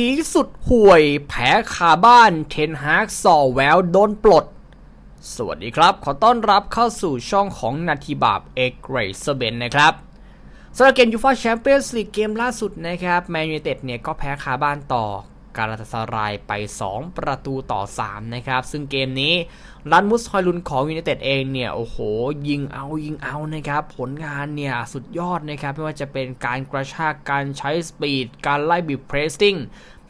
ผีสุดห่วย แผลคาบ้านเทนฮากส่อแววโดนปลด สวัสดีครับ ขอต้อนรับเข้าสู่ช่องของนาทีบาปเอ็กเรย์เซเบนนะครับสำหรับเกมยูฟ่าแชมเปี้ยนส์ลีกเกมล่าสุดนะครับ แมนยูเต็ดเนี่ยก็แพ้คาบ้านต่อ การาตาซารายไป 2 ประตูต่อ 3 นะครับ ซึ่งเกมนี้รันมุสฮอยลุนของยูไนเต็ดเองเนี่ย โอ้โห ยิงเอายิงเอานะครับ ผลงานเนี่ย สุดยอดนะครับ ไม่ว่าจะเป็นการกระชากการใช้สปีด การไล่บีบเพรสติ้ง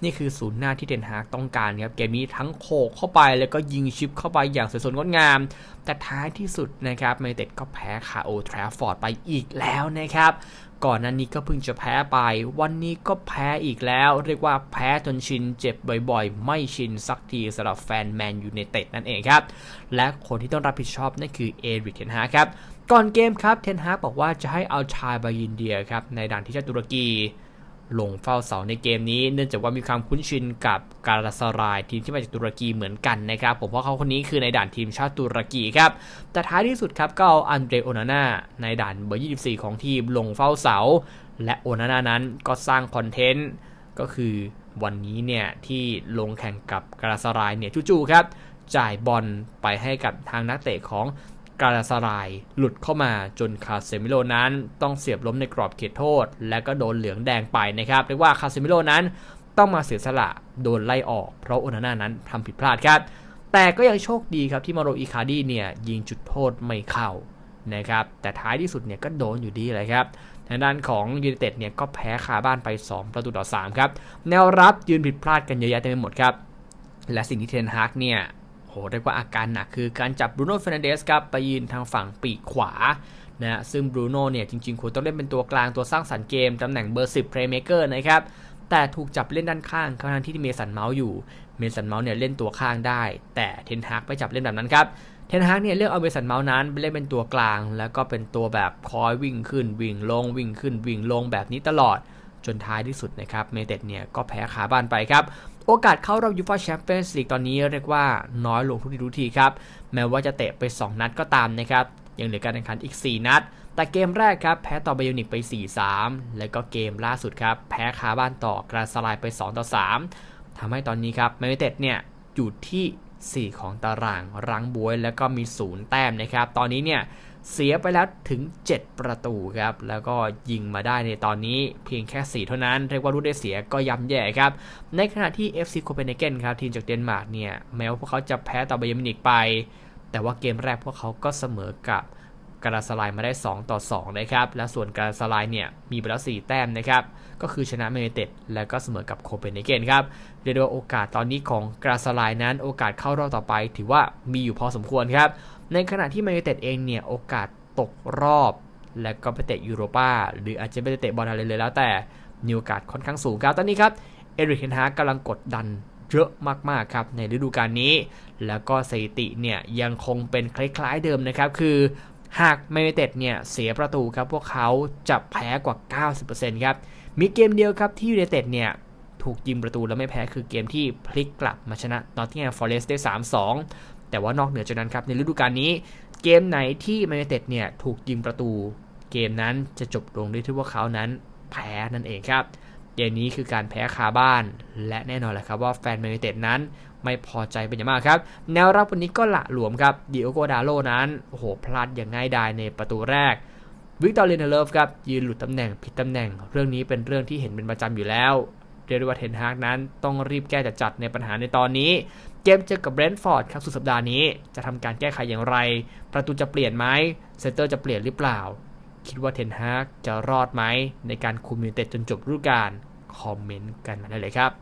นี่คือศูนย์หน้าที่เดนฮากต้องการครับเกมนี้ทั้งโขกเข้าไปแล้วก็ยิงชิปเข้าไปอย่างสวยสดงดงาม แต่ท้ายที่สุดนะครับแมนยูเต็ดก็แพ้คาโอทราฟอร์ดไปอีกแล้วนะครับ ก่อนหน้านี้ก็เพิ่งจะแพ้ไป วันนี้ก็แพ้อีกแล้ว เรียกว่าแพ้จนชินเจ็บบ่อยๆ ไม่ชินสักทีสำหรับแฟนแมนยูไนเต็ดนั่นเองครับ และคนที่ต้องรับผิดชอบนั่นคือเอริกเทนฮากครับก่อนเกมครับเทนฮากบอกว่าจะให้เอาชายบายินเดียครับในด่านที่ชาตุรกี ลงเฝ้าเสาในเกมนี้ เนื่องจากว่ามีความคุ้นชินกับการาซารายทีมที่มาจากตุรกีเหมือนกันนะครับ ผมว่าเขาคนนี้คือในด่านทีมชาติตุรกีครับ แต่ท้ายที่สุดครับก็เอาอันเดรโอนาน่าในด่านเบอร์ 24 ของทีมลงเฝ้าเสา และโอนาน่านั้นก็สร้างคอนเทนต์ก็คือวันนี้เนี่ยที่ลงแข่งกับการาซารายเนี่ยจู่ๆครับจ่ายบอลไปให้กับทางนักเตะของ การาซารายหลุดเข้ามาจนคาเซมิโลนั้นต้องเสียบล้มในกรอบเขตโทษ และก็โดนเหลืองแดงไปนะครับเรียกว่าคาเซมิโลนั้นต้องมาเสียสละโดนไล่ออก เพราะโอนาน่านั้นทำผิดพลาดครับ แต่ก็ยังโชคดีครับที่มาโรอิคาร์ดีเนี่ยยิงจุดโทษไม่เข้านะครับแต่ท้ายที่สุดเนี่ยก็โดนอยู่ดีเลยครับทางด้านของยู n นเต็ดเนี่ยก็แพ้คาบ้านไป 2 ประตูต่อ3ครับแนวรับยืนผิดพลาดกันเยอะแยะเต็มไปหมดครับและสิ่งที่เทนฮากเนี่ย เรียกว่าอาการหนักคือการจับบรูโน่เฟรนเดสครับไปยืนทางฝั่งปีกขวานะซึ่งบรูโน่เนี่ยจริงๆควรต้องเล่นเป็นตัวกลางตัวสร้างสรรค์เกมตำแหน่งเบอร์ 10 playmaker นะครับแต่ถูกจับเล่นด้านข้างทั้งที่เมสันเมาส์อยู่ เมสันเมาส์เนี่ยเล่นตัวข้างได้ แต่เทนฮากไปจับเล่นแบบนั้นครับ เทนฮากเนี่ยเลือกเอาเมสันเมาส์นั้นไปเล่นเป็นตัวกลาง แล้วก็เป็นตัวแบบคอยวิ่งขึ้นวิ่งลงวิ่งขึ้นวิ่งลงแบบนี้ตลอดจนท้ายที่สุดนะครับเมเต็ดเนี่ยก็แพ้ขาบ้านไปครับ โอกาสเข้ารอบยูฟ่าแชมเปี้ยนส์ลีกตอนนี้เรียกว่าน้อยลงทุกทีทุกทีครับ แม้ว่าจะเตะไป 2 นัดก็ตามนะครับ ยังเหลือการแข่งขันอีก 4 นัด แต่เกมแรกครับ แพ้ต่อไบโอนิกไป 4-3 แล้วก็เกมล่าสุดครับ แพ้คาบ้านต่อกราสลายไป 2-3ทำให้ตอนนี้ครับแมนเต็ดเนี่ยอยู่ที่ 4 ของตารางรังบวย แล้วก็มี 0 แต้มนะครับ ตอนนี้เนี่ย เสียไปแล้วถึง 7 ประตูครับ แล้วก็ยิงมาได้ในตอนนี้เพียงแค่ 4 เท่านั้น เรียกว่ารู้ได้เสียก็ย่ำแย่ครับ ในขณะที่ FC โคเปนเฮเกนครับ ทีมจากเดนมาร์กเนี่ย แม้ว่าพวกเขาจะแพ้ต่อไบเยอร์มินิกไป แต่ว่าเกมแรกพวกเขาก็เสมอกับ กราสลายมาได้ 2 ต่อ2นะครับและส่วนกราสลายเนี่ยมีไปแล้ว 4 แต้มนะครับก็คือชนะแมนเต็ดและก็เสมอกับโคเปนเฮเกนครับเรียกว่าโอกาสตอนนี้ของกราสลายนั้นโอกาสเข้ารอบต่อไป ถือว่ามีอยู่พอสมควรครับในขณะที่แมนเต็ดเองเนี่ยโอกาสตกรอบ และก็ไปเตะยูโรปาหรืออาจจะไม่ได้เตะบอลอะไรเลยแล้วแต่มีโอกาสค่อนข้างสูงครับตอนนี้ครับเอริกเฮนฮากำลังกดดันเยอะมากๆครับในฤดูกาลนี้ แล้วก็สถิติเนี่ยยังคงเป็นคล้ายๆเดิมนะครับ คือ หากแมนยูเต็ดเนี่ยเสียประตูครับพวกเขาจะแพ้กว่า 90%ครับ มีเกมเดียวครับที่ยูไนเต็ดเนี่ยถูกยิงประตูแล้วไม่แพ้คือเกมที่พลิกกลับมาชนะนอตติงแฮมฟอเรสต์ได้ 3-2 แต่ว่านอกเหนือจากนั้นครับในฤดูกาลนี้ เกมไหนที่แมนยูเต็ดเนี่ยถูกยิงประตู เกมนั้นจะจบลงด้วยที่พว่าเขานั้นแพ้นั่นเองครับ เกมนี้คือการแพ้คาบ้าน และแน่นอนแหละครับว่าแฟนแมนยูเต็ดนั้นไม่พอใจเป็นอย่างมากครับ แนวรับวันนี้ก็หละหลวมครับดิโอโกดาโลนั้นโอ้โหพลาดอย่างง่ายดายในประตูแรกวิกตอร์เลนเลิฟครับยืนหลุดตำแหน่งผิดตำแหน่ง เรื่องนี้เป็นเรื่องที่เห็นเป็นประจำอยู่แล้วเรียกว่าเทนฮากนั้นต้องรีบแก้จัดๆในปัญหาในตอนนี้ เกมเจอกับเบรนท์ฟอร์ดครับสุดสัปดาห์นี้ จะทำการแก้ไขอย่างไร ประตูจะเปลี่ยนไหมเซนเตอร์จะเปลี่ยนหรือเปล่า คิดว่าเทนฮากจะรอดไหมในการคุมยูเต็ดจนจบฤดูกาลคอมเมนต์กันมาได้เลยครับ